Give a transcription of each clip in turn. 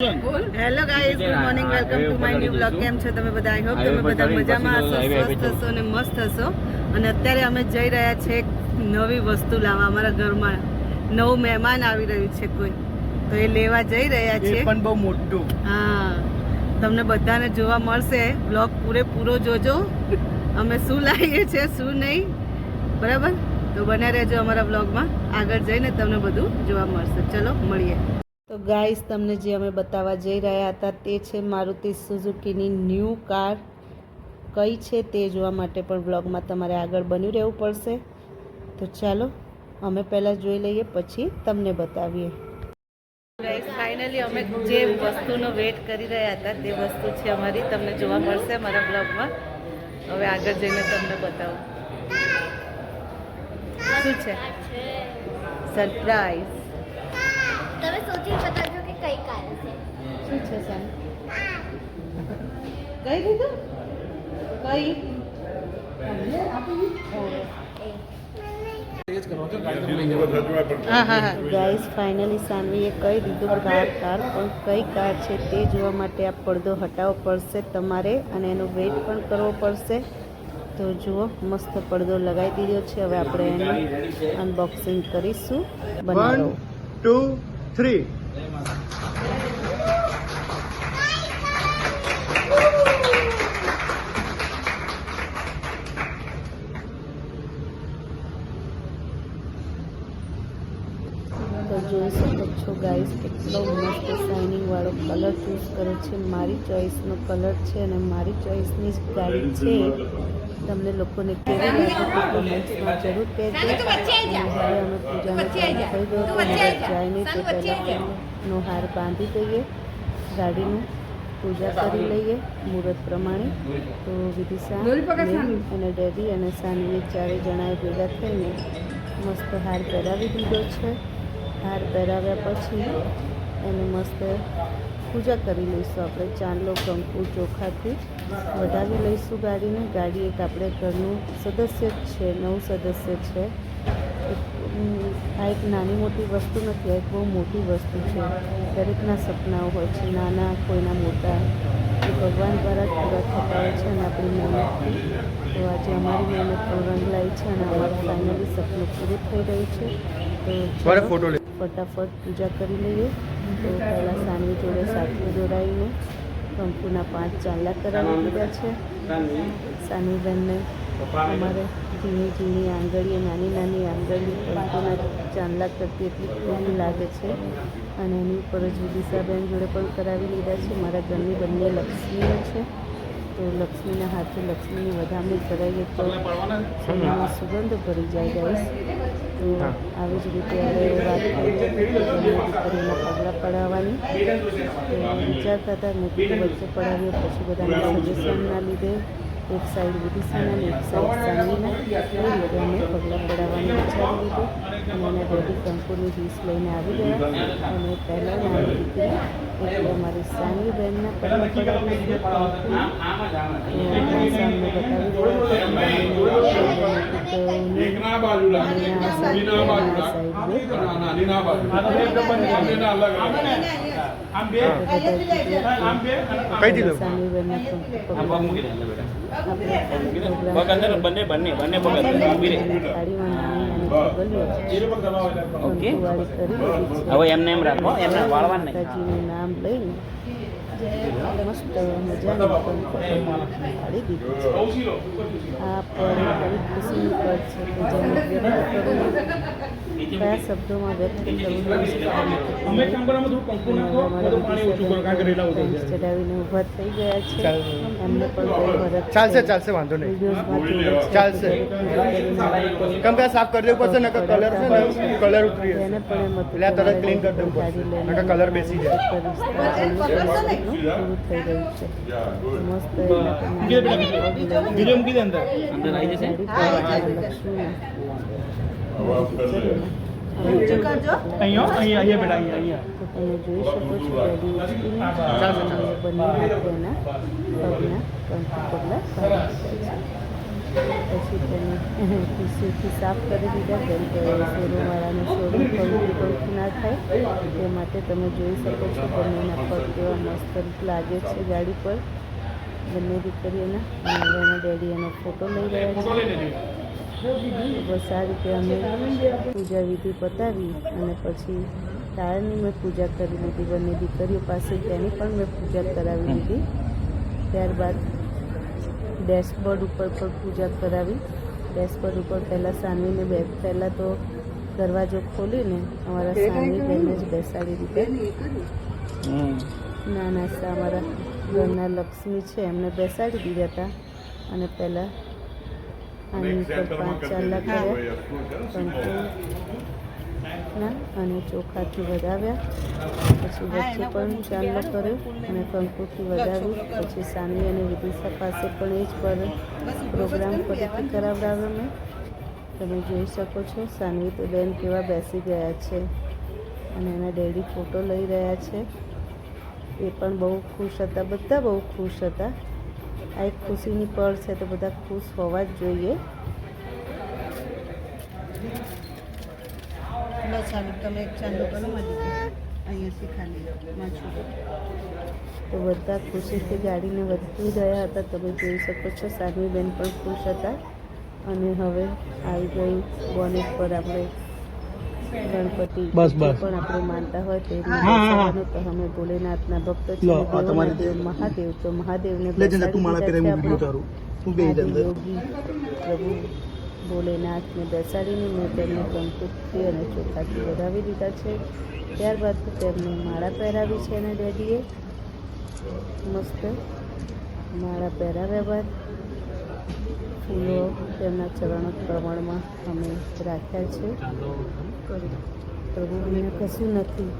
Hello guys good morning welcome to my new blog કેમ છો તમે બધા? આઈ હોપ તમે બધા મજામાં હશો સ્વસ્થ હશો અને મસ્ત હશો. અને અત્યારે અમે જઈ રહ્યા છે એક નવી વસ્તુ લાવવા. અમારા ઘરમાં નવું મહેમાન આવી રહ્યું છે કોઈ. તો એ લેવા જઈ રહ્યા છે. પણ બહુ મોટું. હા. તમને બધાને જોવા મળશે. બ્લોગ પૂરેપૂરો જોજો. અમે શું લાવીએ છીએ શું નહીં. બરાબર? તો બને રહેજો અમારા બ્લોગમાં આગળ જઈને તમને બધું જોવા મળશે. ચલો મળીએ. તો ગાઈસ, તમને જે અમે બતાવવા જઈ રહ્યા હતા તે છે મારુતિ સુઝુકીની ન્યૂ કાર. કઈ છે તે જોવા માટે પણ બ્લોગમાં તમારે આગળ બન્યું રહેવું પડશે. તો ચાલો, અમે પહેલાં જોઈ લઈએ, પછી તમને બતાવીએ. ફાઇનલી અમે જે વસ્તુનો વેટ કરી રહ્યા હતા તે વસ્તુ છે અમારી. તમને જોવા મળશે અમારા બ્લોગમાં હવે આગળ જઈને તમને બતાવું. શું છે? સરપ્રાઈઝ તમે બતાવજો કે કઈ કાર છે. શું છે સામ કઈ દીધું કઈ? હા હા હા ગાઈસ ફાઇનલી સાનવીએ કઈ દીધું કાર કાર પણ કઈ કાર છે તે જોવા માટે આ પડદો હટાવવો પડશે તમારે અને એનો વેઇટ પણ કરવો પડશે. તો જુઓ મસ્ત પડદો લગાવી દીધો છે. હવે આપણે એનું અનબોક્સિંગ કરીશું. બનાવો. ટુ થ્રી જોઈ શકો છો ગાઈસ કેટલો મસ્ત શાઇનિંગ વાળો કલર ચૂઝ કર્યો છે. મારી ચોઈસનો કલર છે અને મારી ચોઈસની જ ગાડી છે. તમને લોકોને કેવી લાગે તે જરૂર કહેજો. હવે અમે પૂજાનો તે પહેલાં નો હાર બાંધી દઈએ ગાડીનું પૂજા કરી લઈએ મુહૂર્ત પ્રમાણે. તો વિદિશા અને ડેડી અને સાનવી ચારે જણાએ ભેગા થઈને મસ્ત હાર પહેરાવી દીધો છે. હાર પહેરાવ્યા પછી એને મસ્ત પૂજા કરી લઈશું આપણે. ચાંદલો કંકુ ચોખાથી વધારી લઈશું ગાડીને. ગાડી એક આપણે ઘરનું સદસ્ય જ છે નવું સદસ્ય છે. આ એક નાની મોટી વસ્તુ નથી આ એક બહુ મોટી વસ્તુ છે. દરેકના સપનાઓ હોય છે નાના કોઈના મોટા. એ ભગવાન દ્વારા જ પૂરા થતા હોય છે અને આપણી મહેનતથી. તો આજે અમારી મહેનત રંગ લાવી છે અને અમારું ફાઇનલી સપનું પૂરું થઈ રહ્યું છે. તો ફોટો ફટાફટ પૂજા કરી લઈએ. તો પહેલાં સાનવી જોડે સાથે જોડાઈને કંકુના પાંચ ચાંદલા કરાવી દીધા છે. સાનવીબેનને અમારે ઝીણી ઝીણી આંગળીએ નાની નાની આંગળીઓ પંખોના ચાંદલા કરતી એટલી ખૂબ લાગે છે. અને એની ઉપર જ દિશાબેન જોડે પણ કરાવી લીધા છે. મારા ઘરની બંને લક્ષ્મીઓ છે. તો લક્ષ્મીના હાથે લક્ષ્મીની વધામણી કરાવીએ તો સોનામાં સુગંધ ભરી જાય ગાઈશ તો આવી જ રીતે હવે વાત કરીએ બંને પગલાં પડાવવાની. તો વિચારતા હતા મેં વચ્ચે પડાવ્યો પછી બધાના સજેશનના લીધે એક સાઈડ વિદિશાના અને એક સાઈડ સાનવીના એ અમે પગલાં પડાવવાનું વિચારી લીધું અને એના રેડી કંકુની ડીશ લઈને આવી ગયા. અને પહેલાં નાની દીકરી એટલે અમારી સાનવી બહેનના પગલાં પડાવી દીધા કંકુના તો સામને બતાવી કઈ દીધું? પગ અંદર બંને બંને બંને પગ અંદર ઊભી રહે ઓકે. હવે એમને એમ રાખો એમને વાળવા નહીં. નામ લઈને મસ્ત મજાની પાડી દીધી આ બધી ખુશીની પળ છે કયા શબ્દોમાં વ્યક્ત કરવું ચડાવીને ઊભા થઈ ગયા છે. એમને પણ ચાલશે ચાલશે વાંધો નહીં. ચાલશે. કેમ કે સાફ કરી દેવું પડશે નકર કલર છે ને કલર ઉતરી એને પણ એમ એટલે તરત ક્લીન કરી દેવું પડશે. નકર કલર બેસી જાય. પૂરું થઈ ગયું છે. મસ્ત બીજો મૂકી દે અંદર. અંદર આવી જશે? અહીંયા અહીંયા અહીંયા બેટા અહીંયા પછી તેને ટીસ્યુથી સાફ કરી દીધા કેમ કે શોરૂમવાળાને શોરૂમ ખોલતું ના થાય તે માટે તમે જોઈ શકો છો બંનેના પગ કેવા મસ્ત લાગે છે ગાડી પર. બંને દીકરીઓના અને એના ડેડી એનો ફોટો લઈ રહ્યા છે. બસ આ રીતે અમે પૂજા વિધિ પતાવી અને પછી તારાની મેં પૂજા કરી લીધી બંને દીકરીઓ પાસે તેની પણ મેં પૂજા કરાવી લીધી. ત્યારબાદ ડેશબોર્ડ ઉપર પણ પૂજા કરાવી. ડેશબોર્ડ ઉપર પહેલાં સાનવીને બે પહેલાં તો દરવાજો ખોલીને અમારા સાનવી બેને જ બેસાડી દીધા. નાના સા અમારા ઘરના લક્ષ્મી છે એમને બેસાડી દીધા હતા. અને પહેલાં ઉપર પાંચ ચાંદલા કર્યા કંકુ ના અને ચોખાથી વધાવ્યા. પછી વચ્ચે પણ ચાંદલો કર્યો અને કંકુથી વધાવ્યું. પછી સાની અને વિદિશા પાસે પણ એ જ પર પ્રોગ્રામ ફરીથી કરાવડાવ્યો મેં. તમે જોઈ શકો છો સાનવી તો બેન કેવા બેસી ગયા છે. અને એના ડેડી ફોટો લઈ રહ્યા છે. એ પણ બહુ ખુશ હતા બધા બહુ ખુશ હતા. આ એક ખુશીની પળ છે તો બધા ખુશ હોવા જ જોઈએ. તો બધા ખુશીથી ગાડીને વધતી ગયા હતા. તમે જોઈ શકો છો સાનવી બેન પણ ખુશ હતા. અને હવે આવી ગઈ બોનેટ પર આપણે ગણપતિ બસ, બસ. પણ આપણે માનતા હોય તે તો અમે ભોલેનાથના ભક્ત છીએ મહાદેવ તો મહાદેવને યોગી પ્રભુ ભોલેનાથને બેસાડીને મેં તેમને કંકુથી અને ચોખાથી વધાવી દીધા છે. ત્યારબાદ તો તેમને માળા પહેરાવી છે એના ડેડીએ. મસ્ત. માળા પહેરાવ્યા બાદ ફૂલો તેમના ચરણો પ્રમાણમાં અમે રાખ્યા છે. પ્રભુ વિના કશું નથી.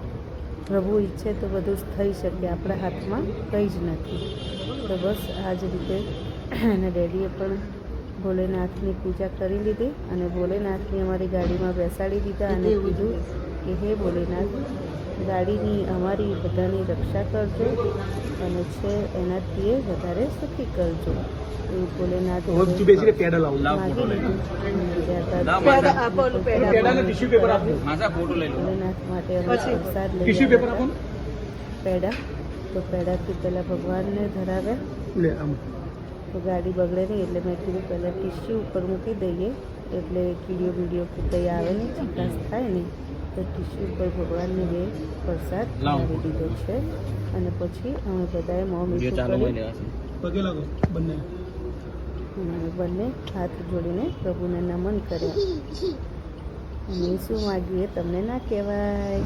પ્રભુ ઈચ્છે તો બધું જ થઈ શકે આપણા હાથમાં કંઈ જ નથી. તો બસ આ જ રીતે એના ડેડીએ પણ ભોલેનાથની પૂજા કરી લીધી અને ભોલેનાથની અમારી ગાડીમાં બેસાડી દીધા અને કીધું કે હે ભોલેનાથ ગાડીની અમારી બધાની રક્ષા કરજો અને છે એનાથી એ વધારે સુખી કરજો. એવું ભોલેનાથ ભોલેનાથ માટે? પ્રસાદ લઈ ટીશ્યુ પેપર આપો આવ્યા પેડા? તો પેડાથી પહેલાં ભગવાનને ધરાવ્યા તો ગાડી બગડે નહીં એટલે મેં કીધું પહેલાં ટીસ્યુ ઉપર મૂકી દઈએ. એટલે કીડીઓ બીડીઓ કઈ કંઈ આવે નહીં ચિકાસ થાય નહીં. તો ટીશ્યુ ઉપર ભગવાનને બે પ્રસાદ લાવી. દીધો છે. અને પછી અમે બધાએ મોં મીઠું કર્યું. બંને. બંને હાથ જોડીને પ્રભુને નમન કર્યા. અને શું માગીએ તમને ના કહેવાય.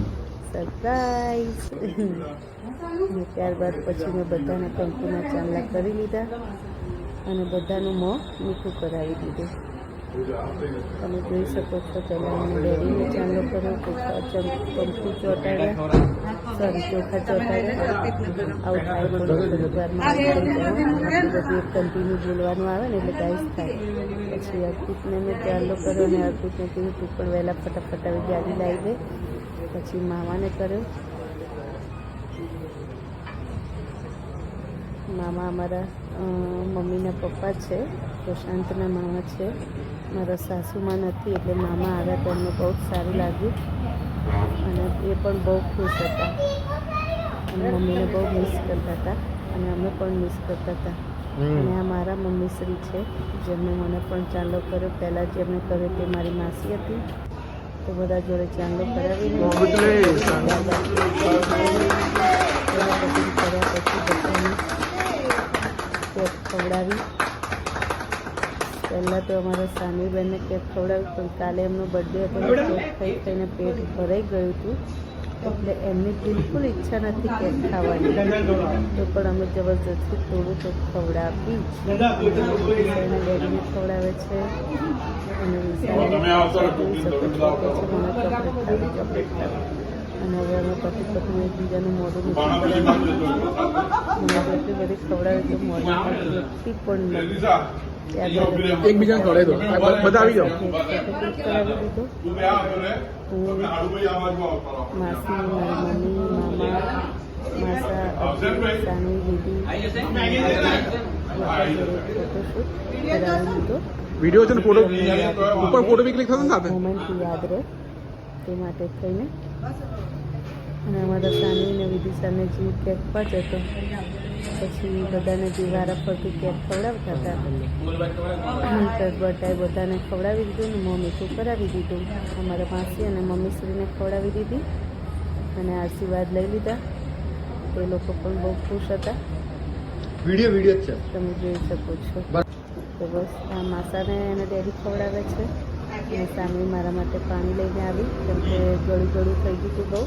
સરપ્રાઈઝ અને ત્યારબાદ પછી મેં બધાના કંકુના ચાંદલા કરી લીધા. અને બધાનું મોં મીઠું કરાવી દીધું. તમે જોઈ શકો છો પહેલાં મને ડેડીને ચાંદલો કર્યો ચોખા ચમ- કંકુ ચોંટાડ્યા સોરી, ચોખા ચોંટાડ્યા આવું થાય થોડું થોડીક વારમાં આવી જાય બધું બોલવાનું આવે ને એટલે ગાઈસ થાય. પછી અર્પિતને મેં ચાલો કર્યો અને અર્પિતને કીધું, તું પણ વહેલા ફટાફટ આવી ગાડી લાવી દે. પછી મામાને કર્યો મામા અમારા મમ્મીના પપ્પા છે, પ્રશાંતના મામા છે. મારા સાસુમાં નથી એટલે મામા આવ્યા તો એમને બહુ જ સારું લાગ્યું. અને એ પણ બહુ ખુશ હતા. અને મમ્મીને બહુ મિસ કરતા હતા. અને અમે પણ મિસ કરતા હતા. અને આ મારા મમ્મીશ્રી છે જેમણે મને પણ ચાંદલો કર્યો. પહેલાં જેમણે કર્યો તે મારી માસી હતી. તો બધા જોડે ચાંદલો કરાવીને કર્યા પછી બધાને ખવડાવી. પહેલાં તો અમારા સાનવીબેનને કેક ખવડાવ્યું પણ કાલે એમનો બર્થડે હતો ચેક કેક ખાઈ ખાઈને પેટ ભરાઈ ગયું હતું. એટલે એમની બિલકુલ ઈચ્છા નથી કેક ખાવાની. તો પણ અમે જબરજસ્તી થોડું તો ખવડાવી જ. ડેડીને ખવડાવે છે. અને છે મને ચોકલેટ ખાવી ચોકલેટ ખાવી. અને હવે અમે પતિ પત્ની એકબીજાનું મોઢું મને જેટલી બધી ખવડાવી તો મોઢું એટલી પણ એકબીજાને ખવડાવી દો. બધા આવી જાઓ. કરાવી દીધો. હું માસી મારી મમ્મી મામા માસા સાનવી દીદી કરાવી દીધો. વીડિયો છે ને ફોટો? ઉપર ફોટો બી ક્લિક થશે ને સાથે? મોમેન્ટ યાદ રહે. તે માટે થઈને. અને અમારા સાની ને વિદિશાને જે કેક પર જતો પછી બધાને જે વારા ફરતી કેક ખવડાવતા હતા. બધાએ બધાને ખવડાવી દીધું ને મમ્મી તો કરાવી દીધું. અમારા માસી અને મમ્મી શ્રીને ખવડાવી દીધી અને આશીર્વાદ લઈ લીધા. તે લોકો પણ બહુ ખુશ હતા. વીડિયો વીડિયો છે. તમે જોઈ શકો છો. તો બસ આ માસાને એને ડેરી ખવડાવે છે. અને સામે મારા માટે પાણી લઈને આવી, કેમ કે ગળું ગળું થઈ ગયું હતું બહુ.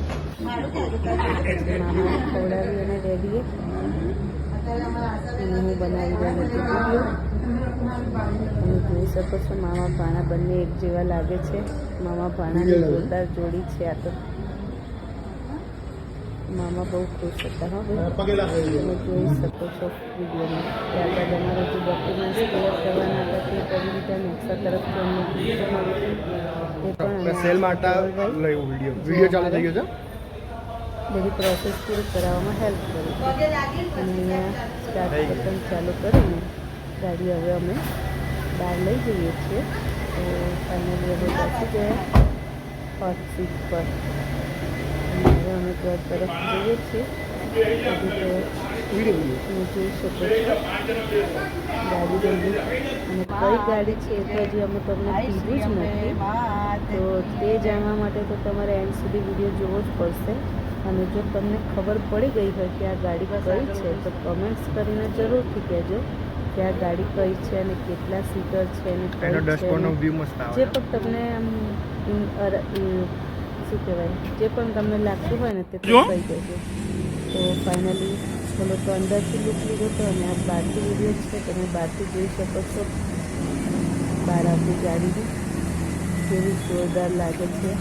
મામા ખવડાવી અને રેડીએ. હું બનાવી રહ્યો તમે જોઈ શકો છો, મામા ભાણા બંને એક જેવા લાગે છે. મામા ભાણાની જોરદાર જોડી છે આ તો. મામા બહુ ખુશ હતા હવે તમે જોઈ શકો છો વિડીયોમાં. ત્યારબાદ અમારે જે ડોક્યુમેન્ટ્સ ક્લિયર કરવાના હતા તે ગિફ્ટ મળ્યું એ પણ સેલ માટે વીડિયો. વીડિયો ચાલુ થઈ ગયો છે? બધી પ્રોસેસ પૂરી કરાવવામાં હેલ્પ કરી અને અહીંયા સ્ટાર્ટ બટન ચાલુ કરીને ગાડી હવે અમે બહાર લઈ જઈએ છીએ. તો ફાઇનલી હવે પહોંચી ગયા. હોટ સીટ પર. અમે ઘર તરફ જઈએ છીએ. તમે જોઈ શકો છો. ગાડી જલ્દી અને કઈ ગાડી છે એ તો હજી અમે તમને કીધું જ નથી. તો તે જાણવા માટે તો તમારે એન્ડ સુધી વીડિયો જોવો જ પડશે. અને જો તમને ખબર પડી ગઈ હોય કે આ ગાડી કઈ છે તો કમેન્ટ્સ કરીને જરૂરથી કહેજો કે આ ગાડી કઈ છે અને કેટલા સીટર છે અને જે પણ તમને આમ શું કહેવાય? જે પણ તમને લાગતું હોય ને તે કહી દેજો. તો ફાઇનલી થોડો તો અંદરથી લુક લીધો તો અને આ બહારથી વીડિયો છે તમે બહારથી જોઈ શકો છો. બહાર આવતી ગાડીની કેવી જોરદાર લાગે છે.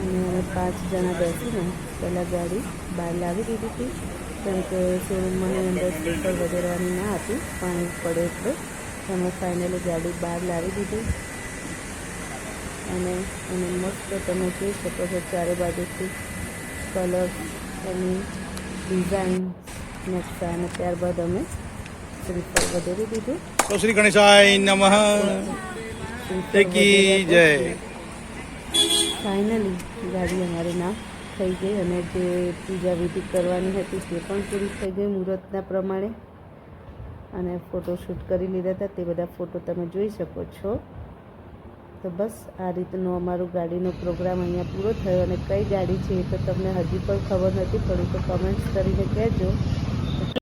અને અમે પાંચ જણા બેસીને પહેલાં ગાડી બહાર લાવી દીધી હતી કેમ કે શોરૂમમાં અંદર સ્લીપર વગેરેની ના હતી પાણી પડે એટલે અમે ફાઇનલી ગાડી બહાર લાવી દીધી. અને એને મસ્ત તમે જોઈ શકો છો ચારે બાજુથી કલર એની ડિઝાઇન નકશા અને ત્યારબાદ અમે શ્રીફળ વધારી દીધું તો શ્રી ગણેશાય નમઃ. કી જય. ફાઇનલી ગાડી અમારી ના થઈ ગઈ અને જે પૂજા વિધિ કરવાની હતી તે પણ પૂરી થઈ ગઈ મુહૂર્તના પ્રમાણે. અને ફોટોશૂટ કરી લીધા હતા તે બધા ફોટો તમે જોઈ શકો છો. તો બસ આ રીતનો અમારો ગાડીનો પ્રોગ્રામ અહીંયા પૂરો થયો અને કઈ ગાડી છે એ તો તમને હજી પણ ખબર નથી પડી તો કમેન્ટ્સ કરીને કહેજો.